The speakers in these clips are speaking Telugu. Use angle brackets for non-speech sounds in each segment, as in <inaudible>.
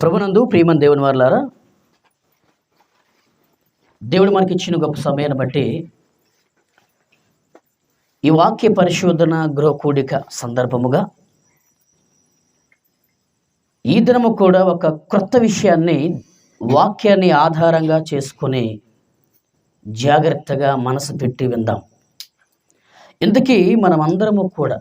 ప్రభునందు ప్రియమన్ దేవుని వారులారా దేవుడు మనకి ఇచ్చిన గొప్ప సమయాన్ని బట్టి ఈ వాక్య పరిశోధన గృహ కూడిక సందర్భముగా ఈ దినము కూడా ఒక క్రొత్త విషయాన్ని వాక్యాన్ని ఆధారంగా చేసుకొని జాగ్రత్తగా మనసు పెట్టి విందాం. ఇంతకీ మనమందరము కూడా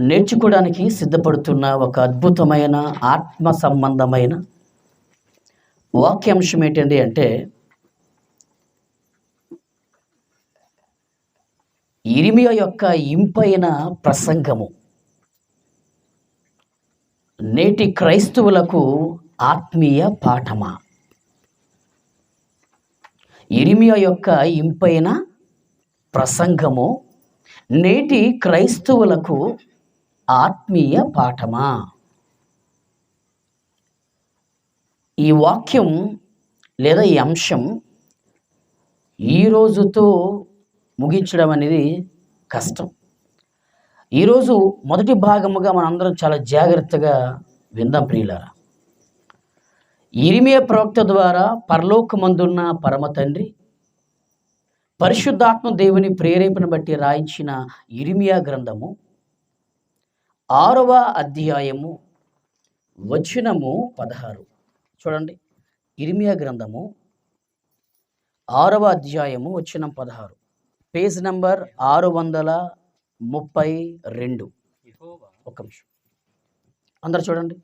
నేర్చుకోవడానికి సిద్ధపడుతున్న ఒక అద్భుతమైన ఆత్మ సంబంధమైన వాక్యాంశం ఏంటండి అంటే ఇరిమియా యొక్క ఇంపైన ప్రసంగము. నేటి క్రైస్తవులకు ఆత్మీయ పాఠమా? ఇరిమియా యొక్క ఇంపైన ప్రసంగము నేటి క్రైస్తవులకు ఆత్మీయ పాఠమా? ఈ వాక్యం లేదా ఈ అంశం ఈ రోజుతో ముగించడం అనేది కష్టం. ఈరోజు మొదటి భాగముగా మనందరం చాలా జాగ్రత్తగా విందాం ప్రియులారా. ఇరిమియ ప్రవక్త ద్వారా పరలోకమందున్న పరమ తండ్రి పరిశుద్ధాత్మ దేవుని ప్రేరేపణ బట్టి రాయించిన ఇరిమియా గ్రంథము ఆరవ అధ్యాయము వచనము పదహారు. చూడండి ఇర్మియా గ్రంథము ఆరవ అధ్యాయము వచనం పదహారు. పేజ్ నంబర్ ఆరు వందల ముప్పై రెండు. ఒక నిమిషం. అందరు చూడండి.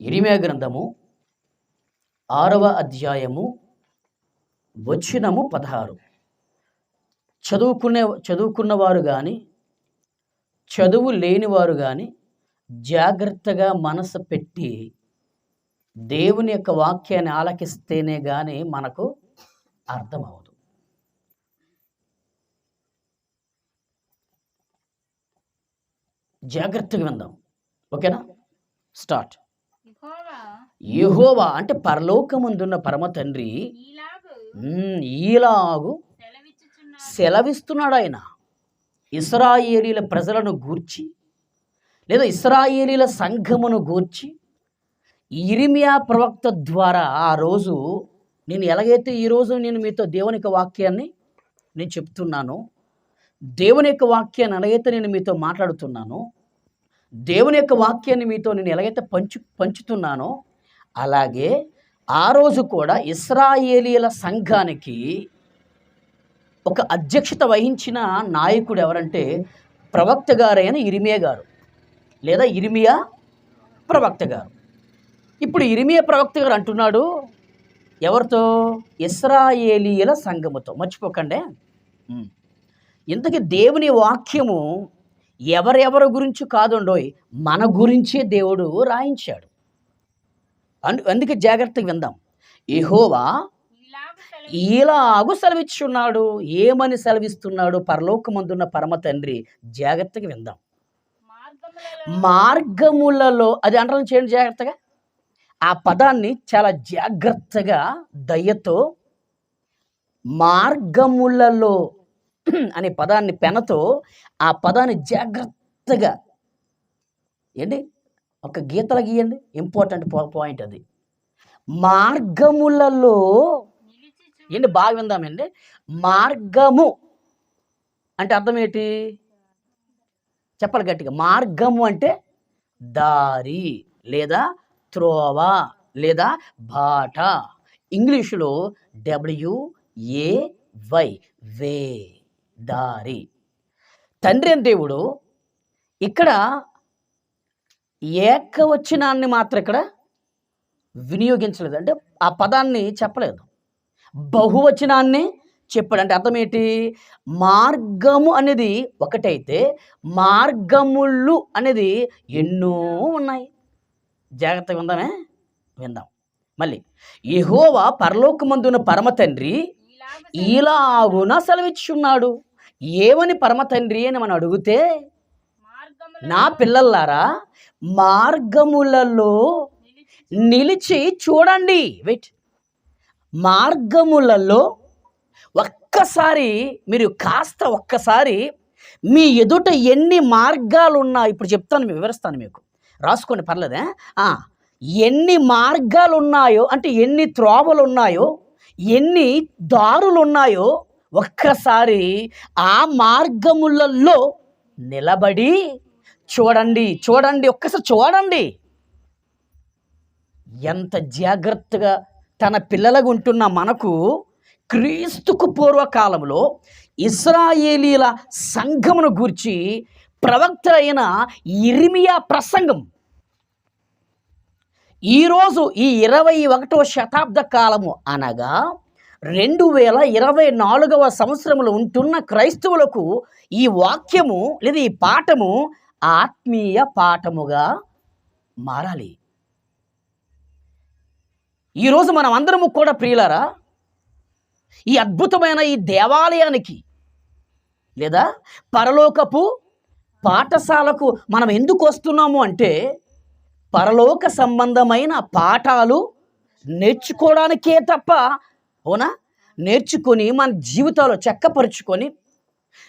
ఇరిమియా గ్రంథము ఆరవ అధ్యాయము వచనము పదహారు. చదువుకునే చదువుకున్నవారు కానీ చదువు లేనివారు కానీ జాగ్రత్తగా మనసు పెట్టి దేవుని యొక్క వాక్యాన్ని ఆలకిస్తేనే కానీ మనకు అర్థమవదు. జాగ్రత్తగా విందాం. ఓకేనా? స్టార్ట్. యెహోవా యెహోవా అంటే పరలోకముందున్న పరమ తండ్రి ఈలాగు సెలవిస్తున్నాడు ఆయన ఇస్రాయేలీల ప్రజలను గూర్చి లేదా ఇస్రాయేలీల సంఘమును గూర్చి ఇరిమియా ప్రవక్త ద్వారా ఆ రోజు నేను ఎలాగైతే ఈరోజు నేను మీతో దేవుని యొక్క వాక్యాన్ని నేను చెప్తున్నాను దేవుని యొక్క వాక్యాన్ని ఎలాగైతే నేను మీతో మాట్లాడుతున్నాను దేవుని యొక్క వాక్యాన్ని మీతో నేను ఎలాగైతే పంచు పంచుతున్నానో అలాగే ఆ రోజు కూడా ఇస్రాయేలీల సంఘానికి ఒక అధ్యక్షత వహించిన నాయకుడు ఎవరంటే ప్రవక్త గారైన ఇరిమియా గారు లేదా ఇరిమియా ప్రవక్త గారు. ఇప్పుడు ఇరిమియా ప్రవక్త గారు అంటున్నాడు ఎవరితో? ఇస్రాయేలీల సంఘముతో. మర్చిపోకండి. ఇంతకీ దేవుని వాక్యము ఎవరెవరి గురించి కాదుండోయ్ మన గురించే దేవుడు రాయించాడు. అందుకే జాగ్రత్తగా విందాం. యెహోవా ఇలాగు సెలవిచ్చున్నాడు ఏమని సెలవిస్తున్నాడు పరలోకమందున్న పరమ తండ్రి? జాగ్రత్తగా విందాం. మార్గములలో అది అంటారు చేయండి జాగ్రత్తగా. ఆ పదాన్ని చాలా జాగ్రత్తగా దయ్యతో మార్గములలో <clears throat> అనే పదాన్ని పెనతో ఆ పదాన్ని జాగ్రత్తగా ఏంటి? ఒక గీతలు గీయండి. ఇంపార్టెంట్ పాయింట్ అది. మార్గములలో ఏంటి? బాగా విందామండి మార్గము అంటే అర్థం ఏంటి? చెప్పాలి గట్టిగా. మార్గము అంటే దారి లేదా త్రోవ లేదా బాట. ఇంగ్లీషులో డబ్ల్యూ వై వే దారి. తండ్రి అని దేవుడు ఇక్కడ ఏకవచనాన్ని మాత్రం ఇక్కడ వినియోగించలేదు. అంటే ఆ పదాన్ని చెప్పలేదు. బహువచనాన్ని చెప్పాడు. అంటే అర్థం ఏంటి? మార్గము అనేది ఒకటైతే మార్గములు అనేది ఎన్నో ఉన్నాయి. జాగ్రత్తగా విందామే విందాం. మళ్ళీ ఎహోవా పరలోకమందున పరమ తండ్రి ఇలాగున సెలవిచ్చున్నాడు. ఏమని పరమ తండ్రి అని మనం అడిగితే నా పిల్లలారా మార్గములలో నిలిచి చూడండి. వెయిట్ మార్గములలో ఒక్కసారి మీరు కాస్త ఒక్కసారి మీ ఎదుట ఎన్ని మార్గాలు ఉన్నాయి ఇప్పుడు చెప్తాను వివరిస్తాను మీకు. రాసుకోండి పర్లేదే? ఎన్ని మార్గాలు ఉన్నాయో అంటే ఎన్ని త్రోవలు ఉన్నాయో ఎన్ని దారులు ఉన్నాయో ఒక్కసారి ఆ మార్గములలో నిలబడి చూడండి చూడండి ఒక్కసారి చూడండి. ఎంత జాగ్రత్తగా తన పిల్లలకు ఉంటున్న మనకు క్రీస్తుకు పూర్వకాలంలో ఇస్రాయేలీల సంఘమును గూర్చి ప్రవక్త అయిన ఇరిమియా ప్రసంగం. ఈరోజు ఈ ఇరవై ఒకటవ శతాబ్ద కాలము అనగా రెండు వేల ఇరవై నాలుగవ సంవత్సరంలో ఉంటున్న క్రైస్తవులకు ఈ వాక్యము లేదా ఈ పాఠము ఆత్మీయ పాఠముగా మారాలి. ఈరోజు మనం అందరము కూడా ప్రియులరా ఈ అద్భుతమైన ఈ దేవాలయానికి లేదా పరలోకపు పాఠశాలకు మనం ఎందుకు వస్తున్నాము అంటే పరలోక సంబంధమైన పాఠాలు నేర్చుకోవడానికే తప్ప అవునా? నేర్చుకొని మన జీవితాలు చక్కపరుచుకొని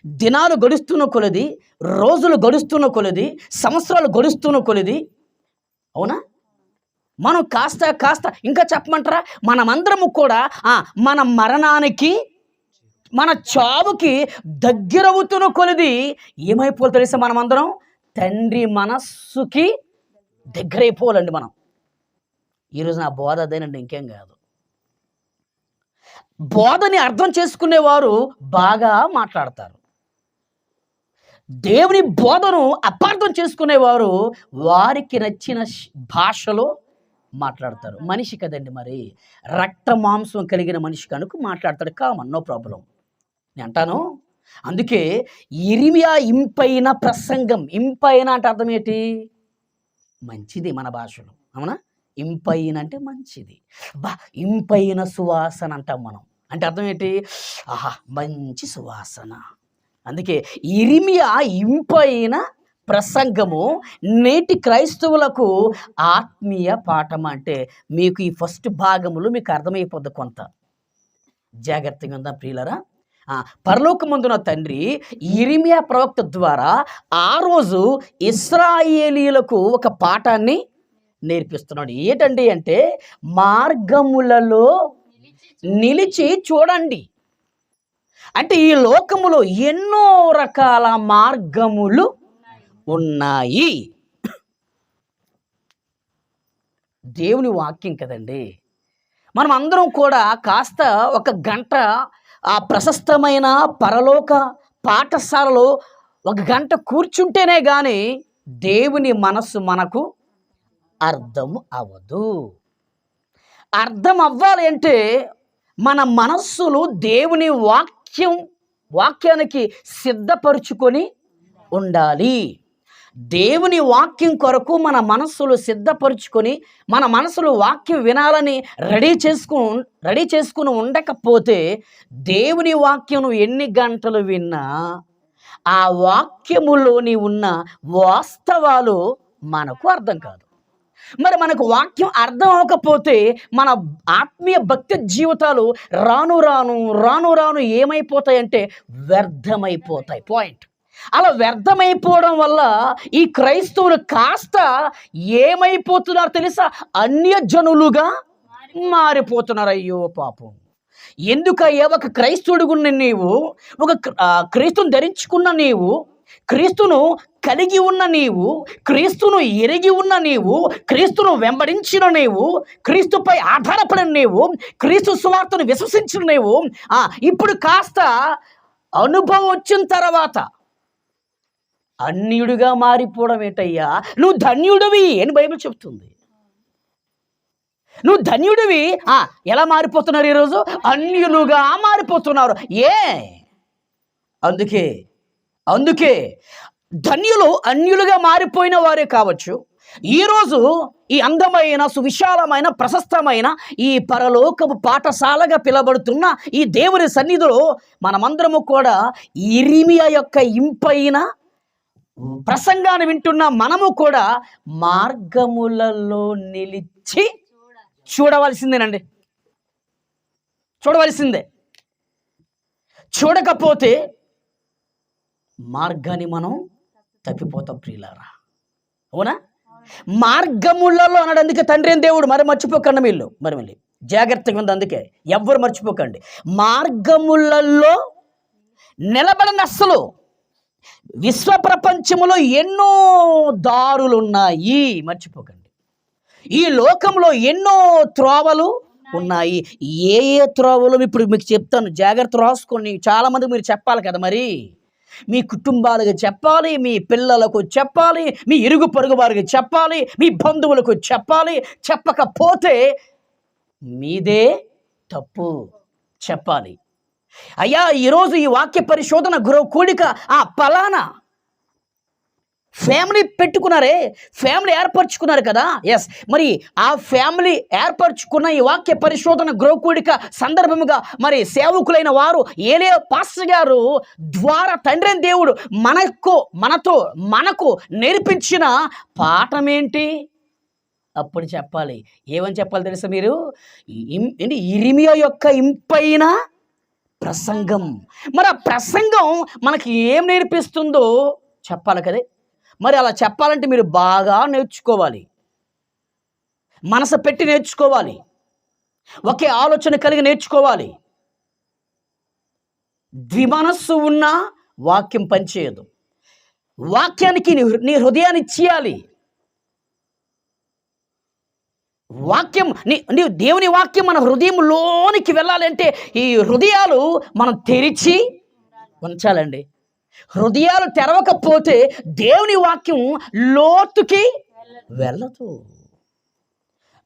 దినాలు గడుస్తున్న కొలది రోజులు గడుస్తున్న కొలది సంవత్సరాలు గడుస్తున్న కొలది. అవునా? మనం కాస్త కాస్త ఇంకా చెప్పమంటారా? మనమందరము కూడా మన మరణానికి మన చావుకి దగ్గరవుతున్న కొలిది ఏమైపోవాలి తెలుసా మనమందరం? తండ్రి మనస్సుకి దగ్గరైపోవాలండి మనం. ఈరోజు నా బోధ అదేనండి ఇంకేం కాదు. బోధని అర్థం చేసుకునేవారు బాగా మాట్లాడతారు. దేవుని బోధను అపార్థం చేసుకునేవారు వారికి నచ్చిన భాషలో మాట్లాడతారు. మనిషి కదండి మరి. రక్త మాంసం కలిగిన మనిషి కనుక మాట్లాడతాడు. Common no problem. నేను అంటాను? అందుకే ఇరిమియా ఇంపైన ప్రసంగం. ఇంపైన అంటే అర్థం ఏంటి? మంచిది మన భాషలో. అవునా? ఇంపైన అంటే మంచిది. బా! ఇంపైన సువాసన అంటాం మనం. అంటే అర్థం ఏంటి? ఆహా! మంచి సువాసన. అందుకే ఇరిమియా ఇంపైన ప్రసంగము నేటి క్రైస్తవులకు ఆత్మీయ పాఠం అంటే మీకు ఈ ఫస్ట్ భాగములు మీకు అర్థమైపోద్ది కొంత. జాగ్రత్తగా ఉందా ప్రియులరా. పరలోకమందున తండ్రి ఇరిమియా ప్రవక్త ద్వారా ఆ రోజు ఇస్రాయేలీలకు ఒక పాఠాన్ని నేర్పిస్తున్నాడు. ఏంటండి అంటే మార్గములలో నిలిచి చూడండి. అంటే ఈ లోకములో ఎన్నో రకాల మార్గములు ఉన్నాయి. దేవుని వాక్యం కదండి. మనం అందరం కూడా కాస్త ఒక గంట ఆ ప్రశస్తమైన పరలోక పాఠశాలలో ఒక గంట కూర్చుంటేనే కానీ దేవుని మనస్సు మనకు అర్థం అవ్వదు అర్థం అవ్వాలి అంటే మన మనస్సులు దేవుని వాక్యం వాక్యానికి సిద్ధపరుచుకొని ఉండాలి. దేవుని వాక్యం కొరకు మన మనస్సులు సిద్ధపరుచుకొని మన మనసులు వాక్యం వినాలని రెడీ చేసుకు రెడీ చేసుకుని ఉండకపోతే దేవుని వాక్యం ఎన్ని గంటలు విన్నా ఆ వాక్యములోని ఉన్న వాస్తవాలు మనకు అర్థం కాదు. మరి మనకు వాక్యం అర్థం అవ్వకపోతే మన ఆత్మీయ భక్తి జీవితాలు రాను రాను రాను రాను ఏమైపోతాయంటే వ్యర్థమైపోతాయి. పాయింట్. అలా వ్యర్థమైపోవడం వల్ల ఈ క్రైస్తవులు కాస్త ఏమైపోతున్నారు తెలుసా? అన్యజనులుగా మారిపోతున్నారు. అయ్యో పాపం. ఎందుకయ్యా ఒక క్రైస్తవుడుగున్న నీవు ఒక క్ర- క్రీస్తుని ధరించుకున్న నీవు క్రీస్తును కలిగి ఉన్న నీవు క్రీస్తును ఎరిగి ఉన్న నీవు క్రీస్తును వెంబడించిన నీవు క్రీస్తుపై ఆధారపడిన నీవు క్రీస్తు సువార్తను విశ్వసించిన నీవు ఆ, ఇప్పుడు కాస్త అనుభవం వచ్చిన తర్వాత అన్యుడిగా మారిపోవడం ఏంటయ్యా? నువ్వు ధన్యుడివి అని బైబిల్ చెప్తుంది. నువ్వు ధన్యుడివి ఆ, ఎలా మారిపోతున్నారు ఈరోజు? అన్యులుగా మారిపోతున్నారు. ఏ? అందుకే అందుకే ధన్యులు అన్యులుగా మారిపోయిన వారే కావచ్చు. ఈరోజు ఈ అందమైన సువిశాలమైన ప్రశస్తమైన ఈ పరలోకపు పాఠశాలగా పిలబడుతున్న ఈ దేవుని సన్నిధిలో మనమందరము కూడా ఇరిమియా యొక్క ఇంపైన ప్రసంగాన్ని వింటున్న మనము కూడా మార్గములలో నిలిచి చూడవలసిందేనండి. చూడవలసిందే. చూడకపోతే మార్గాన్ని మనం తప్పిపోతాం ప్రియులారా. అవునా? మార్గములలో అన్నాడు అందుకే తండ్రి దేవుడు మరి మర్చిపోకండి వీళ్ళు మరి మళ్ళీ జాగ్రత్తగా ఉంది అందుకే ఎవ్వరు మర్చిపోకండి. మార్గములలో నిలబడని అస్సలు విశ్వ ప్రపంచములో ఎన్నో దారులు ఉన్నాయి మర్చిపోకండి. ఈ లోకంలో ఎన్నో త్రోవలు ఉన్నాయి. ఏ ఏ త్రోవలు ఇప్పుడు మీకు చెప్తాను. జాగ్రత్త రాసుకోండి చాలామంది మీరు చెప్పాలి కదా మరి. మీ కుటుంబాలకు చెప్పాలి మీ పిల్లలకు చెప్పాలి మీ ఇరుగు పొరుగు వారికి చెప్పాలి మీ బంధువులకు చెప్పాలి. చెప్పకపోతే మీదే తప్పు చెప్పాలి. అయ్యా ఈరోజు ఈ వాక్య పరిశోధన గురవు కూడిక ఆ పలానా ఫ్యామిలీ పెట్టుకున్నారే ఫ్యామిలీ ఏర్పరచుకున్నారు కదా? ఎస్ మరి ఆ ఫ్యామిలీ ఏర్పరచుకున్న ఈ వాక్య పరిశోధన గృహకూడిక సందర్భముగా మరి సేవకులైన వారు ఏలే పాస్టర్ గారు ద్వారా తండ్రి దేవుడు మనకు మనతో మనకు నేర్పించిన పాఠం ఏంటి అప్పుడు చెప్పాలి. ఏమని చెప్పాలి తెలుసా మీరు? ఏంటి? ఇరిమియా యొక్క ఇంపైన ప్రసంగం. మరి ఆ ప్రసంగం మనకి ఏం నేర్పిస్తుందో చెప్పాలి కదే. మరి అలా చెప్పాలంటే మీరు బాగా నేర్చుకోవాలి. మనసు పెట్టి నేర్చుకోవాలి. ఒకే ఆలోచన కలిగి నేర్చుకోవాలి. ద్విమనస్సు ఉన్న వాక్యం పనిచేయదు. వాక్యానికి నీ హృ- నీ హృదయాన్ని ఇచ్చేయాలి. వాక్యం నీ నీ దేవుని వాక్యం మన హృదయంలోనికి వెళ్ళాలంటే ఈ హృదయాలు మనం తెరిచి ఉంచాలండి. హృదయాలు తెరవకపోతే దేవుని వాక్యం లోతుకి వెళ్ళదు.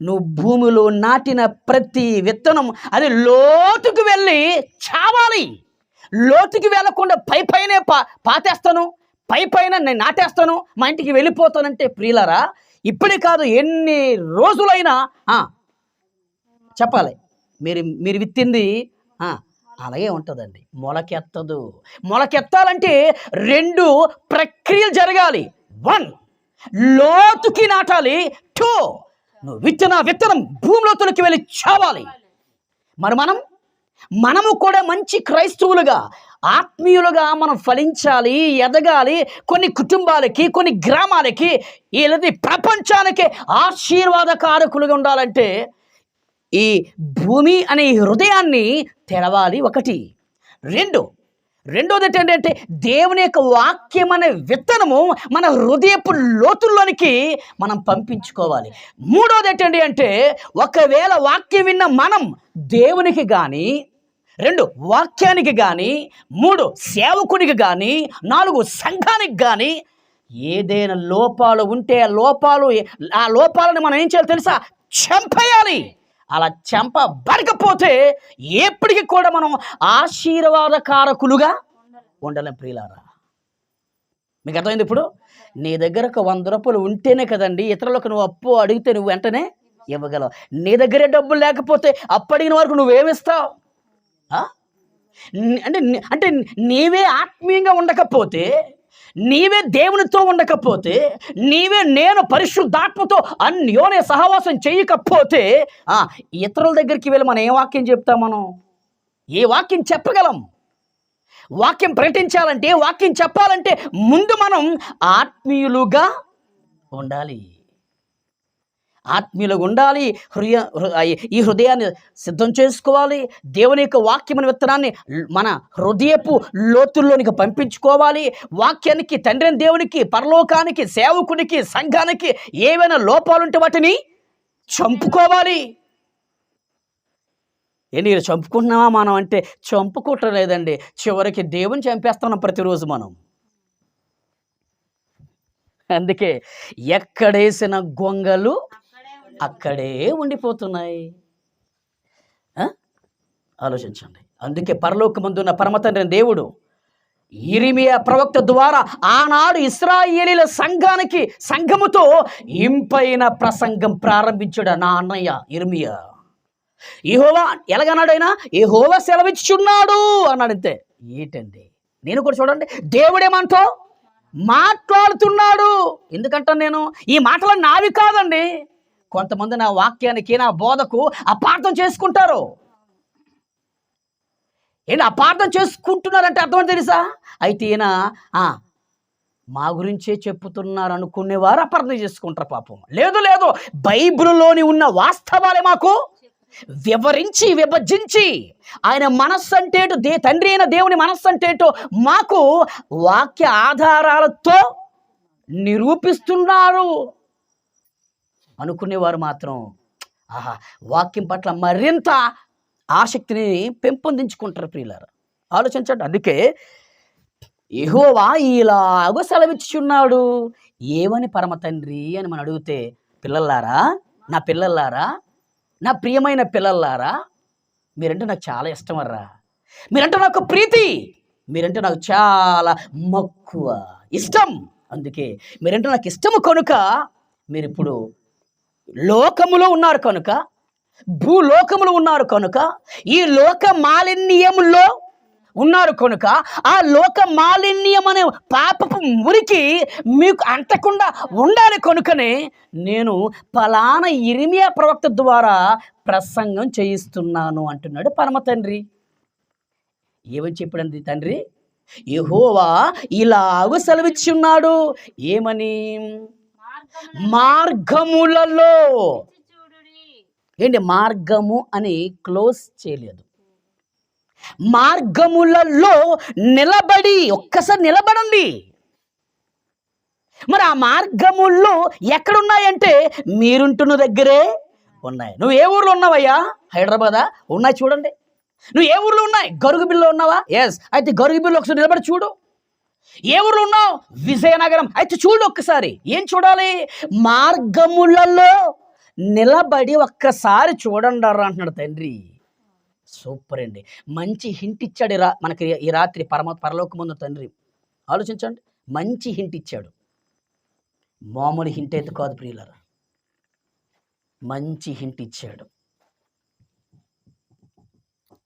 నువ్వు భూమిలో నాటిన ప్రతి విత్తనం అది లోతుకు వెళ్ళి చావాలి. లోతుకి వెళ్ళకుండా పై పైనే పా పాతేస్తాను పై పైన నేను నాటేస్తాను మా ఇంటికి వెళ్ళిపోతానంటే ప్రియులరా ఇప్పుడే కాదు ఎన్ని రోజులైనా చెప్పాలి. మీరు మీరు విత్తింది అలాగే ఉంటుందండి. మొలకెత్తదు. మొలకెత్తాలంటే రెండు ప్రక్రియలు జరగాలి. వన్ లోతుకి నాటాలి. టూ నువ్వు విత్తన విత్తనం భూమిలోతులకి వెళ్ళి చావాలి. మరి మనం? మనము కూడా మంచి క్రైస్తవులుగా ఆత్మీయులుగా మనం ఫలించాలి ఎదగాలి. కొన్ని కుటుంబాలకి కొన్ని గ్రామాలకి వీళ్ళది ప్రపంచానికి ఆశీర్వాదకారకులుగా ఉండాలంటే ఈ భూమి అనే ఈ హృదయాన్ని తెరవాలి ఒకటి. రెండు. రెండోది ఏంటంటే దేవుని యొక్క వాక్యం అనే విత్తనము మన హృదయపు లోతుల్లోనికి మనం పంపించుకోవాలి. మూడోది ఏంటండి అంటే ఒకవేళ వాక్యం విన్న మనం దేవునికి కానీ రెండు వాక్యానికి కానీ మూడు సేవకునికి కానీ నాలుగు సంఘానికి కానీ ఏదైనా లోపాలు ఉంటే ఆ లోపాలు ఆ లోపాలను మనం ఏం చేయాలి తెలుసా? చంపేయాలి. అలా చంపబడకపోతే ఎప్పటికీ కూడా మనం ఆశీర్వాదకారకులుగా ఉండలేం ప్రియులారా. మీకు అర్థమైంది ఇప్పుడు? నీ దగ్గర ఒక వంద రూపాయలు ఉంటేనే కదండి ఇతరులకు నువ్వు అప్పు అడిగితే నువ్వు వెంటనే ఇవ్వగలవు. నీ దగ్గరే డబ్బులు లేకపోతే అప్పు అడిగిన వరకు నువ్వేమిస్తావు అంటే అంటే నీవే ఆత్మీయంగా ఉండకపోతే నీవే దేవునితో ఉండకపోతే నీవే నేను పరిశుద్ధాత్మతో అన్యోనే సహవాసం చేయకపోతే ఆ, ఇతరుల దగ్గరికి వెళ్ళి మనం ఏ వాక్యం చెప్తాం మనం? ఏ వాక్యం చెప్పగలం? వాక్యం ప్రకటించాలంటే వాక్యం చెప్పాలంటే ముందు మనం ఆత్మీయులుగా ఉండాలి. ఆత్మీయులుగా ఉండాలి హృదయ ఈ హృదయాన్ని సిద్ధం చేసుకోవాలి. దేవుని యొక్క వాక్యమైన విత్తనాన్ని మన హృదయపు లోతుల్లోనికి పంపించుకోవాలి. వాక్యానికి తండ్రిని దేవునికి పరలోకానికి సేవకునికి సంఘానికి ఏవైనా లోపాలుంటే వాటిని చంపుకోవాలి. ఏంటి చంపుకుంటున్నామా మనం అంటే చంపుకోవటం లేదండి చివరికి దేవుని చంపేస్తున్నాం ప్రతిరోజు మనం. అందుకే ఎక్కడేసిన గొంగలు అక్కడే ఉండిపోతున్నాయి. ఆలోచించండి. అందుకే పరలోకమందున్న పరమతండ్రి దేవుడు ఇరిమియా ప్రవక్త ద్వారా ఆనాడు ఇస్రాయేలీల సంఘానికి సంఘముతో ఇంపైన ప్రసంగం ప్రారంభించాడు నా అన్నయ్య ఇరిమియా యెహోవా ఎలాగన్నాడైనా? ఆయన సెలవిచ్చున్నాడు అన్నాడు అంతే. ఏంటండి? నేను కూడా చూడండి దేవుడేమంటో మాట్లాడుతున్నాడు. ఎందుకంటే నేను? ఈ మాటలు నావి కాదండి. కొంతమంది నా వాక్యానికి నా బోధకు అపార్థం చేసుకుంటారు. ఏంటి అపార్థం చేసుకుంటున్నారంటే అర్థం తెలుసా? అయితే ఈయన మా గురించే చెప్పుతున్నారు అనుకునేవారు అపార్థం చేసుకుంటారు పాపం. లేదు లేదు. బైబిల్లోని ఉన్న వాస్తవాలే మాకు. వివరించి విభజించి. ఆయన మనస్సు అంటేటు దే తండ్రి అయిన దేవుని మనస్సు అంటేటు మాకు వాక్య ఆధారాలతో నిరూపిస్తున్నారు. అనుకునేవారు మాత్రం ఆహా వాక్యం పట్ల మరింత ఆసక్తిని పెంపొందించుకుంటారు ప్రియులారు. ఆలోచించండి అందుకే ఎహోవా ఇలాగో సెలవిచ్చుచున్నాడు. ఏమని పరమ తండ్రి అని మనం అడిగితే పిల్లల్లారా నా పిల్లల్లారా నా ప్రియమైన పిల్లల్లారా మీరంటే నాకు చాలా ఇష్టం అర్రా. మీరంటే నాకు ప్రీతి మీరంటే నాకు చాలా మక్కువ ఇష్టం. అందుకే మీరంటే నాకు ఇష్టము కనుక మీరు ఇప్పుడు లోకములో ఉన్నారు కనుక భూలోకములో ఉన్నారు కనుక ఈ లోక మాలిన్యములో ఉన్నారు కనుక ఆ లోక మాలిన్యం అనే పాపపు మురికి మీకు అంటకుండా ఉండాలి కనుకనే నేను ఫలానా ఇరిమియా ప్రవక్త ద్వారా ప్రసంగం చేయిస్తున్నాను అంటున్నాడు పరమ తండ్రి. ఏమని చెప్పాడండి తండ్రి? యహోవా ఇలాగ సెలవిచ్చి ఉన్నాడు ఏమని? మార్గములలో. ఏంటి? మార్గము అని క్లోజ్ చేయలేదు. మార్గములలో నిలబడి ఒక్కసారి నిలబడండి. మరి ఆ మార్గముల్లో ఎక్కడున్నాయంటే? మీరుంటున్న దగ్గరే ఉన్నాయి. నువ్వు ఏ ఊర్లో ఉన్నావయ్యా? హైదరాబాదా? ఉన్నాయి చూడండి. నువ్వు ఏ ఊర్లో ఉన్నాయి? గరుగుబిల్లో ఉన్నావా? ఎస్ అయితే గరుగుబిల్లో ఒకసారి నిలబడి చూడు. ఏ ఊర్లో ఉన్నావు? విజయనగరం. అయితే చూడు ఒక్కసారి. ఏం చూడాలి? మార్గములలో నిలబడి ఒక్కసారి చూడండి అంటున్నాడు తండ్రి. సూపర్ అండి. మంచి హింట్ ఇచ్చాడు ఈ రా మనకి ఈ రాత్రి పరమ పరలోక ముందు తండ్రి. ఆలోచించండి. మంచి హింట్ ఇచ్చాడు. మామూలు హింట్ అయితే కాదు ప్రియులరా. మంచి హింట్ ఇచ్చాడు.